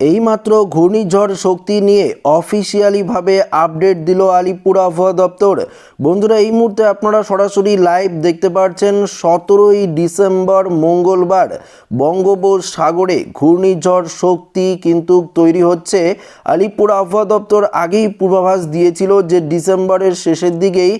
এইমাত্র ঘূর্ণিঝড় শক্তি নিয়ে অফিসিয়ালিভাবে আপডেট দিল আলিপুর আবহাওয়া দপ্তর। বন্ধুরা, এই মুহূর্তে আপনারা সরাসরি লাইভ দেখতে পাচ্ছেন সতেরোই ডিসেম্বর মঙ্গলবার বঙ্গোপসাগরে ঘূর্ণিঝড় শক্তি কিন্তু তৈরি হচ্ছে। আলিপুর আবহাওয়া দপ্তর আগেই পূর্বাভাস দিয়েছিল যে ডিসেম্বরের শেষের দিকেই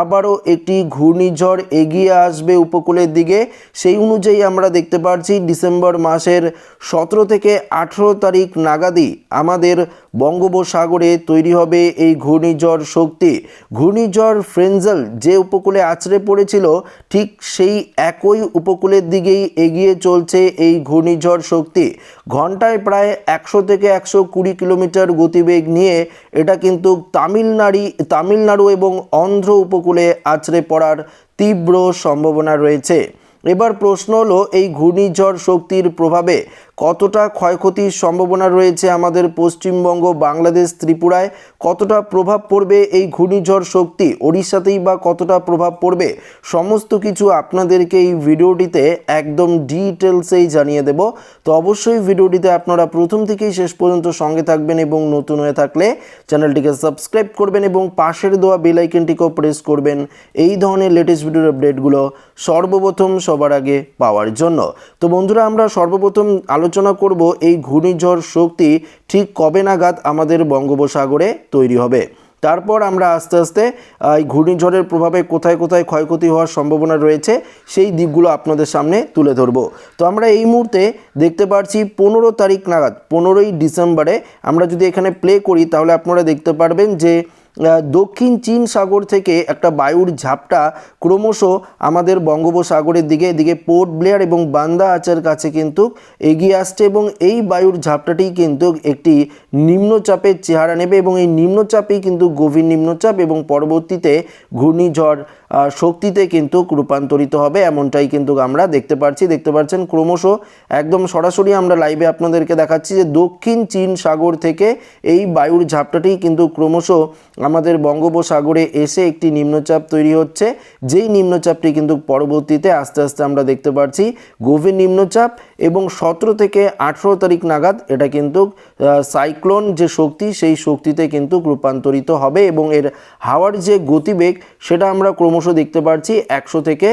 আবারও একটি ঘূর্ণিঝড় এগিয়ে আসবে উপকূলের দিকে। সেই অনুযায়ী আমরা দেখতে পাচ্ছি ডিসেম্বর মাসের সতেরো থেকে আঠেরো তারিখ নাগাদই আমাদের বঙ্গোপসাগরে তৈরি হবে এই ঘূর্ণিঝড় শক্তি। ঘূর্ণিঝড় ফ্রেঞ্জেল যে উপকূলে আছড়ে পড়েছিল, ঠিক সেই একই উপকূলের দিকেই এগিয়ে চলছে এই ঘূর্ণিঝড় শক্তি। ঘন্টায় প্রায় একশো থেকে একশো কুড়ি কিলোমিটার গতিবেগ নিয়ে এটা কিন্তু তামিলনাড়ি, তামিলনাড়ু এবং অন্ধ্র উপকূলে আছড়ে পড়ার তীব্র সম্ভাবনা রয়েছে। এবার প্রশ্ন হলো, এই ঘূর্ণিঝড় শক্তির প্রভাবে কতটা ক্ষয়ক্ষতির সম্ভাবনা রয়েছে আমাদের পশ্চিমবঙ্গ, বাংলাদেশ, ত্রিপুরায়? কতটা প্রভাব পড়বে এই ঘূর্ণিঝড় শক্তি? ওড়িশাতেই বা কতটা প্রভাব পড়বে? সমস্ত কিছু আপনাদেরকে এই ভিডিওটিতে একদম ডিটেলসেই জানিয়ে দেব। তো অবশ্যই ভিডিওটিতে আপনারা প্রথম থেকেই শেষ পর্যন্ত সঙ্গে থাকবেন এবং নতুন হয়ে থাকলে চ্যানেলটিকে সাবস্ক্রাইব করবেন এবং পাশের দেওয়া বেল আইকনটিকেও প্রেস করবেন এই ধরনের লেটেস্ট ভিডিওর আপডেটগুলো সর্বপ্রথম সবার আগে পাওয়ার জন্য। তো বন্ধুরা, আমরা সর্বপ্রথম আলোচনা করব এই ঘূর্ণিঝড় শক্তি ঠিক কবে নাগাদ আমাদের বঙ্গোপসাগরে তৈরি হবে। তারপর আমরা আস্তে আস্তে এই ঘূর্ণিঝড়ের প্রভাবে কোথায় কোথায় ক্ষয়ক্ষতি হওয়ার সম্ভাবনা রয়েছে, সেই দিকগুলো আপনাদের সামনে তুলে ধরবো। তো আমরা এই মুহূর্তে দেখতে পাচ্ছি পনেরো তারিখ নাগাদ, পনেরোই ডিসেম্বরে আমরা যদি এখানে প্লে করি, তাহলে আপনারা দেখতে পারবেন যে দক্ষিণ চীন সাগর থেকে একটা বায়ুর ঝাপটা ক্রমশ আমাদের বঙ্গোপসাগরের দিকে, এদিকে পোর্ট ব্লেয়ার এবং বান্দা আচার কাছে কিন্তু এগিয়ে আসছে এবং এই বায়ুর ঝাপটাটি কিন্তু একটি নিম্নচাপের চেহারা নেবে এবং এই নিম্নচাপেই কিন্তু গভীর নিম্নচাপ এবং পরবর্তীতে ঘূর্ণিঝড় শক্তিতে কিন্তু রূপান্তরিত হবে, এমনটাই কিন্তু আমরা দেখতে পাচ্ছি। দেখতে পাচ্ছেন, ক্রমশ একদম সরাসরি আমরা লাইভে আপনাদেরকে দেখাচ্ছি যে দক্ষিণ চীন সাগর থেকে এই বায়ুর ঝাপটাটি কিন্তু ক্রমশ আমাদের বঙ্গোপসাগরে এসে একটি নিম্নচাপ তৈরি হচ্ছে। যেই নিম্নচাপটি কিন্তু পরবর্তীতে আস্তে আস্তে আমরা দেখতে পাচ্ছি, গভীর নিম্নচাপ এবং সতেরো থেকে আঠেরো তারিখ নাগাদ এটা কিন্তু সাইক্লোন যে শক্তি, সেই শক্তিতে কিন্তু রূপান্তরিত হবে এবং এর হাওয়ার যে গতিবেগ, সেটা আমরা ক্রমশ দেখতে পাচ্ছি একশো থেকে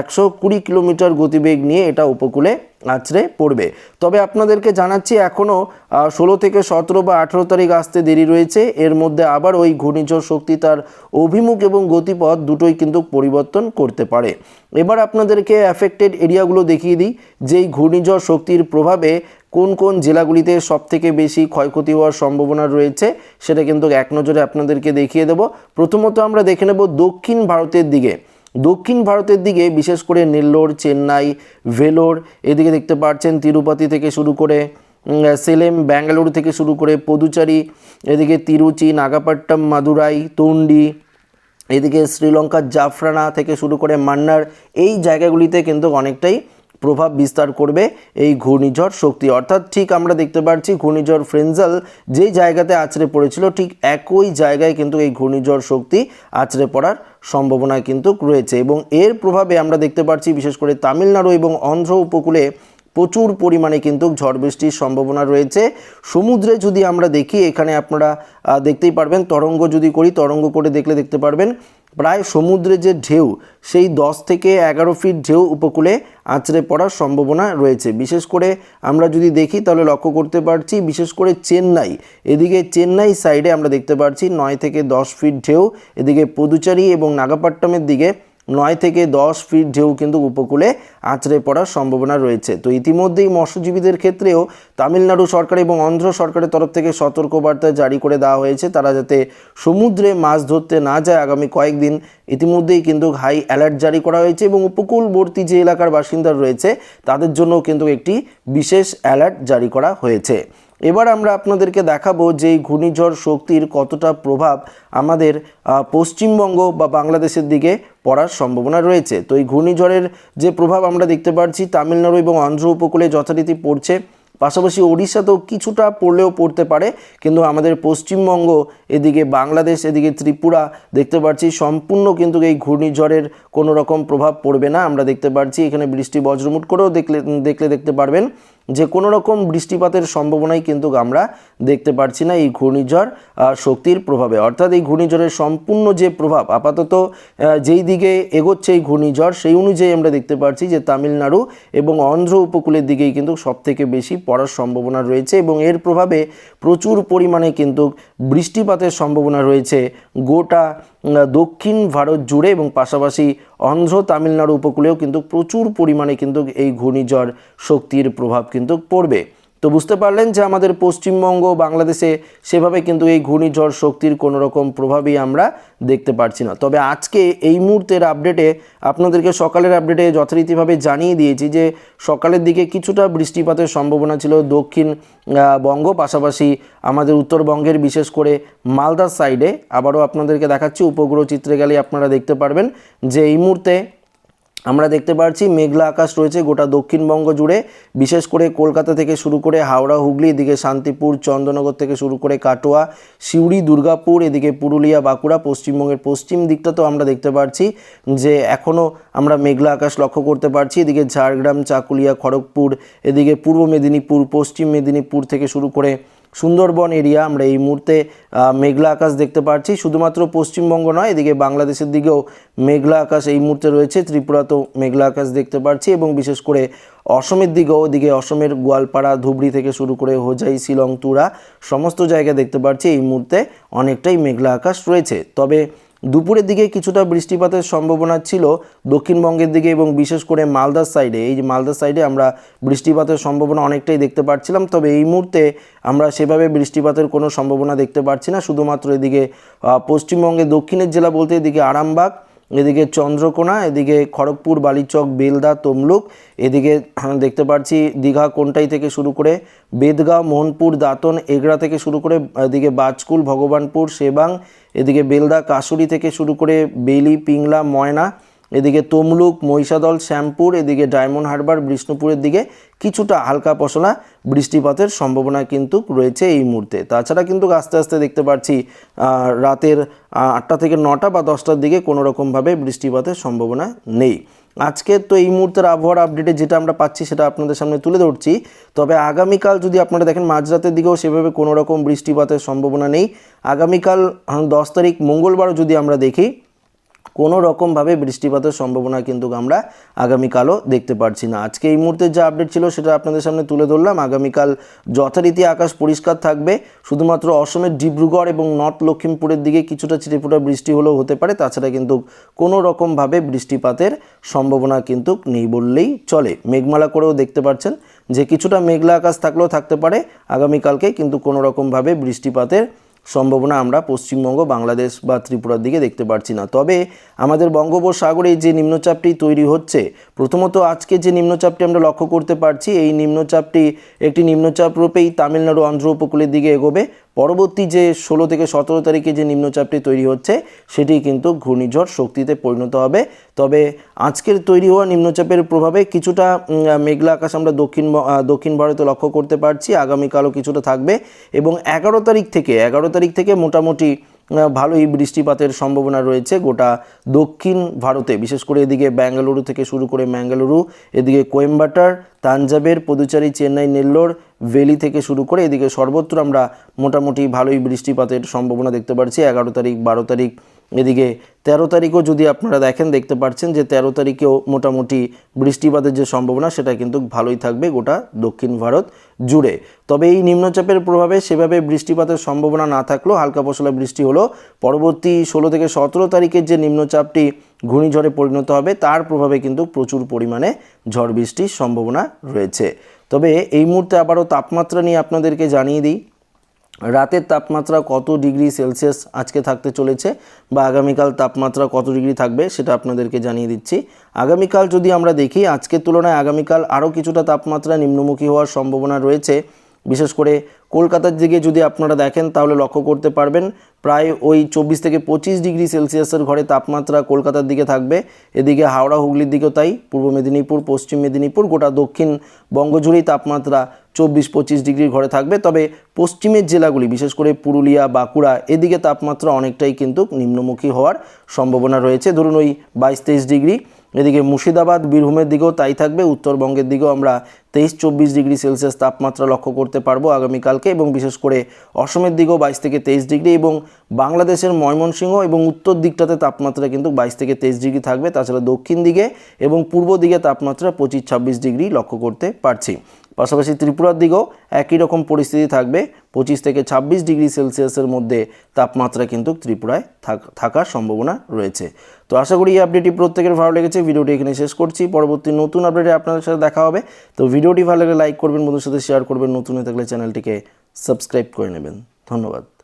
একশো কুড়ি কিলোমিটার গতিবেগ নিয়ে এটা উপকূলে আছড়ে পড়বে। তবে আপনাদেরকে জানাচ্ছি এখনও ষোলো থেকে সতেরো বা আঠেরো তারিখ আসতে দেরি রয়েছে। এর মধ্যে আবার ওই ঘূর্ণিঝড় শক্তি, তার অভিমুখ এবং গতিপথ দুটোই কিন্তু পরিবর্তন করতে পারে। এবার আপনাদেরকে অ্যাফেক্টেড এরিয়াগুলো দেখিয়ে দিই, যেই ঘূর্ণিঝড় শক্তির প্রভাবে কোন কোন জেলাগুলিতে সবথেকে বেশি ক্ষয়ক্ষতি হওয়ার সম্ভাবনা রয়েছে সেটা কিন্তু এক নজরে আপনাদেরকে দেখিয়ে দেব। প্রথমত আমরা দেখে নেব দক্ষিণ ভারতের দিকে। দক্ষিণ ভারতের দিকে বিশেষ করে নেল্লোর, চেন্নাই, ভেলোর, এদিকে দেখতে পাচ্ছেন তিরুপতি থেকে শুরু করে সেলেম, ব্যাঙ্গালুরু থেকে শুরু করে পদুচারি, এদিকে তিরুচি নাগাপট্টম মাদুরাই, তন্ডি, এদিকে শ্রীলঙ্কার জাফরানা থেকে শুরু করে মান্নার, এই জায়গাগুলিতে কিন্তু অনেকটাই প্রভাব বিস্তার করবে এই ঘূর্ণিঝড় শক্তি। অর্থাৎ ঠিক আমরা দেখতে পাচ্ছি ঘূর্ণিঝড় ফ্রেঞ্জাল যেই জায়গাতে আছড়ে পড়েছিল, ঠিক একই জায়গায় কিন্তু এই ঘূর্ণিঝড় শক্তি আছড়ে পড়ার সম্ভাবনা কিন্তু রয়েছে এবং এর প্রভাবে আমরা দেখতে পাচ্ছি বিশেষ করে তামিলনাড়ু এবং অন্ধ্র উপকূলে প্রচুর পরিমাণে কিন্তু ঝড় বৃষ্টির সম্ভাবনা রয়েছে। সমুদ্রে যদি আমরা দেখি, এখানে আপনারা দেখতেই পারবেন, তরঙ্গ যদি করি, তরঙ্গ করে দেখলে দেখতে পারবেন প্রায় সমুদ্রে যে ঢেউ, সেই দশ থেকে এগারো ফিট ঢেউ উপকূলে আঁচড়ে পড়ার সম্ভাবনা রয়েছে। বিশেষ করে আমরা যদি দেখি, তাহলে লক্ষ্য করতে পারছি, বিশেষ করে চেন্নাই। এদিকে চেন্নাই সাইডে আমরা দেখতে পারছি, নয় থেকে দশ ফিট ঢেউ। এদিকে পুদুচারি এবং নাগাপাট্টমের দিকে নয় থেকে দশ ফিট ঢেউ কিন্তু উপকূলে আঁচড়ে পড়ার সম্ভাবনা রয়েছে। তো ইতিমধ্যেই মৎস্যজীবীদের ক্ষেত্রেও তামিলনাড়ু সরকার এবং অন্ধ্র সরকারের তরফ থেকে সতর্কবার্তা জারি করে দেওয়া হয়েছে। তারা যাতে সমুদ্রে মাছ ধরতে না যায় আগামী কয়েকদিন, ইতিমধ্যেই কিন্তু হাই অ্যালার্ট জারি করা হয়েছে এবং উপকূলবর্তী যে এলাকার বাসিন্দা রয়েছে, তাদের জন্য কিন্তু একটি বিশেষ অ্যালার্ট জারি করা হয়েছে। এবার আমরা আপনাদেরকে দেখাবো যে ঘূর্ণিঝড় শক্তির কতটা প্রভাব আমাদের পশ্চিমবঙ্গ বা বাংলাদেশের দিকে পড়ার সম্ভাবনা রয়েছে। তো এই ঘূর্ণিঝড়ের যে প্রভাব আমরা দেখতে পাচ্ছি তামিলনাড়ু এবং অন্ধ্র উপকূলে যথারীতি পড়ছে। পাশাপাশি ওড়িশাতেও কিছুটা পড়লেও পড়তে পারে, কিন্তু আমাদের পশ্চিমবঙ্গ, এদিকে বাংলাদেশ, এদিকে ত্রিপুরা দেখতে পাচ্ছি সম্পূর্ণ কিন্তু এই ঘূর্ণিঝড়ের কোনো রকম প্রভাব পড়বে না। আমরা দেখতে পাচ্ছি এখানে বৃষ্টি বজ্রমুট করেও দেখলে দেখলে দেখতে পারবেন। যে কোনো রকম বৃষ্টিপাতের সম্ভাবনাই কিন্তু আমরা দেখতে পারছি না এই ঘূর্ণিঝড় শক্তির প্রভাবে। অর্থাৎ এই ঘূর্ণিঝড়ের সম্পূর্ণ যে প্রভাব, আপাতত যেই দিকে এগোচ্ছে এই ঘূর্ণিঝড়, সেই অনুযায়ী আমরা দেখতে পাচ্ছি যে তামিলনাড়ু এবং অন্ধ্র উপকূলের দিকেই কিন্তু সবথেকে বেশি পড়ার সম্ভাবনা রয়েছে এবং এর প্রভাবে প্রচুর পরিমাণে কিন্তু বৃষ্টিপাতের সম্ভাবনা রয়েছে গোটা দক্ষিণ ভারত জুড়ে এবং পাশাপাশি অন্ধ্র তামিলনাড়ু উপকূলেও কিন্তু প্রচুর পরিমাণে কিন্তু এই ঘূর্ণিঝড় শক্তির প্রভাব কিন্তু পড়বে। তো বুঝতে পারলেন যে আমাদের পশ্চিমবঙ্গ বাংলাদেশে সেভাবে কিন্তু এই ঘূর্ণিঝড় শক্তির কোনো রকম প্রভাবই আমরা দেখতে পারছি না। তবে আজকে এই মুহূর্তের আপডেটে আপনাদেরকে সকালের আপডেটে যথারীতিভাবে জানিয়ে দিয়েছি যে সকালের দিকে কিছুটা বৃষ্টিপাতের সম্ভাবনা ছিল দক্ষিণ বঙ্গ, পাশাপাশি আমাদের উত্তরবঙ্গের বিশেষ করে মালদার সাইডে আবারও আপনাদেরকে দেখাচ্ছি, উপগ্রহ চিত্রে গেলে আপনারা দেখতে পারবেন যে এই মুহূর্তে আমরা দেখতে পাচ্ছি মেঘলা আকাশ রয়েছে গোটা দক্ষিণবঙ্গ জুড়ে, বিশেষ করে কলকাতা থেকে শুরু করে হাওড়া, হুগলি, এদিকে শান্তিপুর, চন্দ্রনগর থেকে শুরু করে কাটোয়া, সিউড়ি, দুর্গাপুর, এদিকে পুরুলিয়া, বাঁকুড়া, পশ্চিমবঙ্গের পশ্চিম দিকটা তো আমরা দেখতে পাচ্ছি যে এখনও আমরা মেঘলা আকাশ লক্ষ্য করতে পারছি। এদিকে ঝাড়গ্রাম, চাকুলিয়া, খড়গপুর, এদিকে পূর্ব মেদিনীপুর, পশ্চিম মেদিনীপুর থেকে শুরু করে সুন্দরবন এরিয়া আমরা এই মুহূর্তে মেঘলা আকাশ দেখতে পাচ্ছি। শুধুমাত্র পশ্চিমবঙ্গ নয়, এদিকে বাংলাদেশের দিকেও মেঘলা আকাশ এই মুহূর্তে রয়েছে। ত্রিপুরাতেও মেঘলা আকাশ দেখতে পাচ্ছি এবং বিশেষ করে অসমের দিকেও ওদিকে অসমের গোয়ালপাড়া, ধুবড়ি থেকে শুরু করে হোজাই, শিলং, তুরা, সমস্ত জায়গা দেখতে পাচ্ছি এই মুহূর্তে অনেকটাই মেঘলা আকাশ রয়েছে। তবে দুপুরের দিকে কিছুটা বৃষ্টিপাতের সম্ভাবনা ছিল দক্ষিণবঙ্গের দিকে এবং বিশেষ করে মালদার সাইডে। এই যে মালদার সাইডে আমরা বৃষ্টিপাতের সম্ভাবনা অনেকটাই দেখতে পাচ্ছিলাম তবে এই মুহূর্তে আমরা সেভাবে বৃষ্টিপাতের কোনো সম্ভাবনা দেখতে পাচ্ছি না। শুধুমাত্র এদিকে পশ্চিমবঙ্গে দক্ষিণের জেলা বলতে এদিকে আরামবাগ এদিকে চন্দ্রকোনা, এদিকে খড়গপুর, বালিচক, বেলদা, তমলুক, এদিকে দেখতে পাচ্ছি দীঘা, কোনটাই থেকে শুরু করে বেদগাঁও, মোহনপুর, দাঁতন, এগড়া থেকে শুরু করে, এদিকে বাজকুল, ভগবানপুর, সেবাং, এদিকে বেলদা, কাশুরি থেকে শুরু করে বেলি, পিংলা, ময়না এদিকে তমলুক, মহিষাদল, শ্যামপুর, এদিকে ডায়মন্ড হারবার, বিষ্ণুপুরের দিকে কিছুটা হালকা পশলা বৃষ্টিপাতের সম্ভাবনা কিন্তু রয়েছে এই মুহূর্তে। তাছাড়া কিন্তু আস্তে আস্তে দেখতে পাচ্ছি রাতের আটটা থেকে নটা বা দশটার দিকে কোনো রকমভাবে বৃষ্টিপাতের সম্ভাবনা নেই। আজকে তো এই মুহূর্তের আবহাওয়ার আপডেটে যেটা আমরা পাচ্ছি সেটা আপনাদের সামনে তুলে ধরছি। তবে আগামীকাল যদি আপনারা দেখেন, মাঝরাতের দিকেও সেভাবে কোনো রকম বৃষ্টিপাতের সম্ভাবনা নেই। আগামীকাল দশ তারিখ, মঙ্গলবারও যদি আমরা দেখি কোনো রকমভাবে বৃষ্টিপাতের সম্ভাবনা কিন্তু আমরা আগামীকালও দেখতে পারছি না। আজকে এই মুহূর্তে যা আপডেট ছিল সেটা আপনাদের সামনে তুলে ধরলাম। আগামীকাল যথারীতি আকাশ পরিষ্কার থাকবে। শুধুমাত্র অসমের ডিব্রুগড় এবং নর্থ লক্ষিমপুরের দিকে কিছুটা ছিটেফোঁটা বৃষ্টি হলেও হতে পারে। তাছাড়া কিন্তু কোনো রকমভাবে বৃষ্টিপাতের সম্ভাবনা কিন্তু নেই বললেই চলে। মেঘমালা করেও দেখতে পাচ্ছেন যে কিছুটা মেঘলা আকাশ থাকলেও থাকতে পারে। আগামীকালকে কিন্তু কোনো রকমভাবে বৃষ্টিপাতের সম্ভাবনা আমরা পশ্চিমবঙ্গ, বাংলাদেশ বা ত্রিপুরার দিকে দেখতে পাচ্ছি না। তবে আমাদের বঙ্গোপসাগরে যে নিম্নচাপটি তৈরি হচ্ছে, প্রথমত আজকে যে নিম্নচাপটি আমরা লক্ষ্য করতে পারছি, এই নিম্নচাপটি একটি নিম্নচাপ রূপেই তামিলনাড়ু, অন্ধ্র উপকূলের দিকে এগোবে। পরবর্তী যে ষোলো থেকে সতেরো তারিখে যে নিম্নচাপটি তৈরি হচ্ছে, সেটি কিন্তু ঘূর্ণিঝড় শক্তিতে পরিণত হবে। তবে আজকের তৈরি হওয়া নিম্নচাপের প্রভাবে কিছুটা মেঘলা আকাশ আমরা দক্ষিণ দক্ষিণ ভারতে লক্ষ্য করতে পারছি। আগামীকালও কিছুটা থাকবে এবং এগারো তারিখ থেকে, এগারো তারিখ থেকে মোটামুটি ভালোই বৃষ্টিপাতের সম্ভাবনা রয়েছে গোটা দক্ষিণ ভারতে। বিশেষ করে এদিকে ব্যাঙ্গালুরু থেকে শুরু করে ম্যাঙ্গালুরু, এদিকে কোয়েম্বাটার, তাঞ্জাবের, পদুচারি, চেন্নাই, নেল্লোর ভেলি থেকে শুরু করে এদিকে সর্বত্র আমরা মোটামুটি ভালোই বৃষ্টিপাতের সম্ভাবনা দেখতে পাচ্ছি এগারো তারিখ, বারো তারিখ, এদিকে তেরো তারিখও যদি আপনারা দেখেন, দেখতে পাচ্ছেন যে তেরো তারিখেও মোটামুটি বৃষ্টিপাতের যে সম্ভাবনা, সেটা কিন্তু ভালোই থাকবে গোটা দক্ষিণ ভারত জুড়ে। তবে এই নিম্নচাপের প্রভাবে সেভাবে বৃষ্টিপাতের সম্ভাবনা না থাকলেও হালকা পশলা বৃষ্টি হলো পরবর্তী ষোলো থেকে সতেরো তারিখের যে নিম্নচাপটি ঘূর্ণিঝড়ে পরিণত হবে, তার প্রভাবে কিন্তু প্রচুর পরিমাণে ঝড় বৃষ্টির সম্ভাবনা রয়েছে। তবে এই মুহূর্তে আবারও তাপমাত্রা নিয়ে আপনাদেরকে জানিয়ে দিই। রাতের তাপমাত্রা কত ডিগ্রি সেলসিয়াস আজকে থাকতে চলেছে বা আগামীকাল তাপমাত্রা কত ডিগ্রি থাকবে সেটা আপনাদেরকে জানিয়ে দিচ্ছি। আগামীকাল যদি আমরা দেখি, আজকের তুলনায় আগামীকাল আরও কিছুটা তাপমাত্রা নিম্নমুখী হওয়ার সম্ভাবনা রয়েছে। বিশেষ করে কলকাতার দিকে যদি আপনারা দেখেন, তাহলে লক্ষ্য করতে পারবেন প্রায় ওই চব্বিশ থেকে পঁচিশ ডিগ্রি সেলসিয়াসের ঘরে তাপমাত্রা কলকাতার দিকে থাকবে। এদিকে হাওড়া, হুগলির দিকেও তাই, পূর্ব মেদিনীপুর, পশ্চিম মেদিনীপুর, গোটা দক্ষিণ বঙ্গজুড়েই তাপমাত্রা চব্বিশ পঁচিশ ডিগ্রির ঘরে থাকবে। তবে পশ্চিমের জেলাগুলি, বিশেষ করে পুরুলিয়া, বাঁকুড়া, এদিকে তাপমাত্রা অনেকটাই কিন্তু নিম্নমুখী হওয়ার সম্ভাবনা রয়েছে। ধরুন ওই বাইশ তেইশ ডিগ্রি, এদিকে মুর্শিদাবাদ, বীরভূমের দিকেও তাই থাকবে। উত্তরবঙ্গের দিকেও আমরা তেইশ চব্বিশ ডিগ্রি সেলসিয়াস তাপমাত্রা লক্ষ্য করতে পারব আগামীকালকে এবং বিশেষ করে অসমের দিকেও বাইশ থেকে তেইশ ডিগ্রি এবং বাংলাদেশের ময়মনসিংহ এবং উত্তর দিকটাতে তাপমাত্রা কিন্তু বাইশ থেকে তেইশ ডিগ্রি থাকবে। তাছাড়া দক্ষিণ দিকে এবং পূর্ব দিকে তাপমাত্রা পঁচিশ ছাব্বিশ ডিগ্রি লক্ষ্য করতে পারছি। পাশাপাশি ত্রিপুরার দিকেও একই রকম পরিস্থিতি থাকবে। পঁচিশ থেকে ছাব্বিশ ডিগ্রি সেলসিয়াসের মধ্যে তাপমাত্রা কিন্তু ত্রিপুরায় থাক- থাকার সম্ভাবনা রয়েছে। তো আশা করি এই আপডেটটি প্রত্যেকের ভালো লেগেছে। ভিডিওটি এখানে শেষ করছি। পরবর্তী নতুন আপডেটে আপনাদের সাথে দেখা হবে। তো ভিডিওটি ভালো লাগলে লাইক করবেন বন্ধুর সাথে শেয়ার করবেন। নতুন হয়ে থাকলে চ্যানেলটিকে সাবস্ক্রাইব করে নেবেন। ধন্যবাদ।